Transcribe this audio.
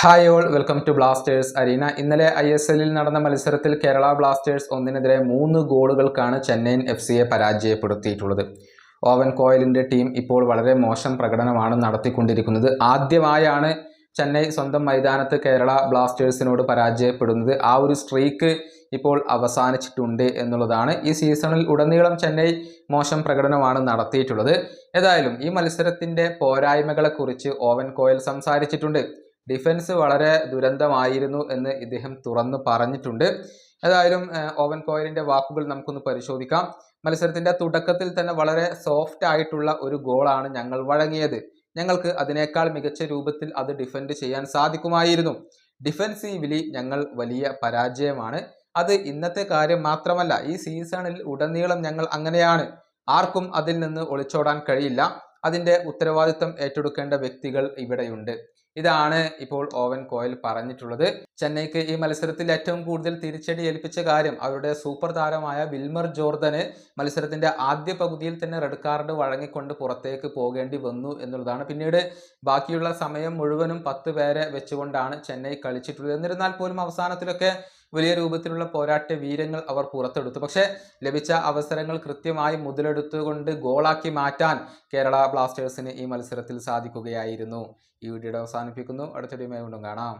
Hi all welcome to Blasters arena ഇന്നലെ I S എല്ലിൽ നടന്ന മത്സരത്തിൽ കേരള ബ്ലാസ്റ്റേഴ്സ് ഒന്നിനെതിരെ മൂന്ന് ഗോളുകൾക്കാണ് ചെന്നൈയിൻ എഫ് സിയെ പരാജയപ്പെടുത്തിയിട്ടുള്ളത്. ഓവൻ കോയലിന്റെ ടീം ഇപ്പോൾ വളരെ മോശം പ്രകടനമാണ് നടത്തിക്കൊണ്ടിരിക്കുന്നത്. ആദ്യമായാണ് ചെന്നൈ സ്വന്തം മൈതാനത്ത് കേരള ബ്ലാസ്റ്റേഴ്സിനോട് പരാജയപ്പെടുന്നത്. ആ ഒരു സ്ട്രീക്ക് ഇപ്പോൾ അവസാനിച്ചിട്ടുണ്ട് എന്നുള്ളതാണ്. ഈ സീസണിൽ ഉടനീളം ചെന്നൈ മോശം പ്രകടനമാണ് നടത്തിയിട്ടുള്ളത്. ഏതായാലും ഈ മത്സരത്തിന്റെ പോരായ്മകളെക്കുറിച്ച് ഓവൻ കോയൽ സംസാരിച്ചിട്ടുണ്ട്. ഡിഫൻസ് വളരെ ദുരന്തമായിരുന്നു എന്ന് ഇദ്ദേഹം തുറന്ന് പറഞ്ഞിട്ടുണ്ട്. ഏതായാലും ഓവൻ കോയലിന്റെ വാക്കുകൾ നമുക്കൊന്ന് പരിശോധിക്കാം. മത്സരത്തിന്റെ തുടക്കത്തിൽ തന്നെ വളരെ സോഫ്റ്റ് ആയിട്ടുള്ള ഒരു ഗോളാണ് ഞങ്ങൾ വഴങ്ങിയത്. ഞങ്ങൾക്ക് അതിനേക്കാൾ മികച്ച രൂപത്തിൽ അത് ഡിഫെൻഡ് ചെയ്യാൻ സാധിക്കുമായിരുന്നു. ഡിഫെൻസീവ്ലി ഞങ്ങൾ വലിയ പരാജയമാണ്. അത് ഇന്നത്തെ കാര്യം മാത്രമല്ല ഈ സീസണിൽ ഉടനീളം ഞങ്ങൾ അങ്ങനെയാണ്. ആർക്കും അതിൽ നിന്ന് ഒളിച്ചോടാൻ കഴിയില്ല. അതിന്റെ ഉത്തരവാദിത്തം ഏറ്റെടുക്കേണ്ട വ്യക്തികൾ ഇവിടെയുണ്ട്. ഇതാണ് ഇപ്പോൾ ഓവൻ കോയൽ പറഞ്ഞിട്ടുള്ളത്. ചെന്നൈക്ക് ഈ മത്സരത്തിൽ ഏറ്റവും കൂടുതൽ തിരിച്ചടി ഏൽപ്പിച്ച കാര്യം അവരുടെ സൂപ്പർ താരമായ വിൽമർ ജോർദന് മത്സരത്തിന്റെ ആദ്യ പകുതിയിൽ തന്നെ റെഡ് കാർഡ് വഴങ്ങിക്കൊണ്ട് പുറത്തേക്ക് പോകേണ്ടി വന്നു എന്നുള്ളതാണ്. പിന്നീട് ബാക്കിയുള്ള സമയം മുഴുവനും പത്ത് പേരെ വെച്ചുകൊണ്ടാണ് ചെന്നൈ കളിച്ചിട്ടുള്ളത്. എന്നിരുന്നാൽ പോലും അവസാനത്തിലൊക്കെ വലിയ രൂപത്തിലുള്ള പോരാട്ട വീരങ്ങൾ അവർ പുറത്തെടുത്തു. പക്ഷേ ലഭിച്ച അവസരങ്ങൾ കൃത്യമായി മുതലെടുത്തുകൊണ്ട് ഗോളാക്കി മാറ്റാൻ കേരള ബ്ലാസ്റ്റേഴ്സിന് ഈ മത്സരത്തിൽ സാധിക്കുകയായിരുന്നു. ഈ വീഡിയോ അവസാനിപ്പിക്കുന്നു. അടുത്ത ടീമായി വീണ്ടും കാണാം.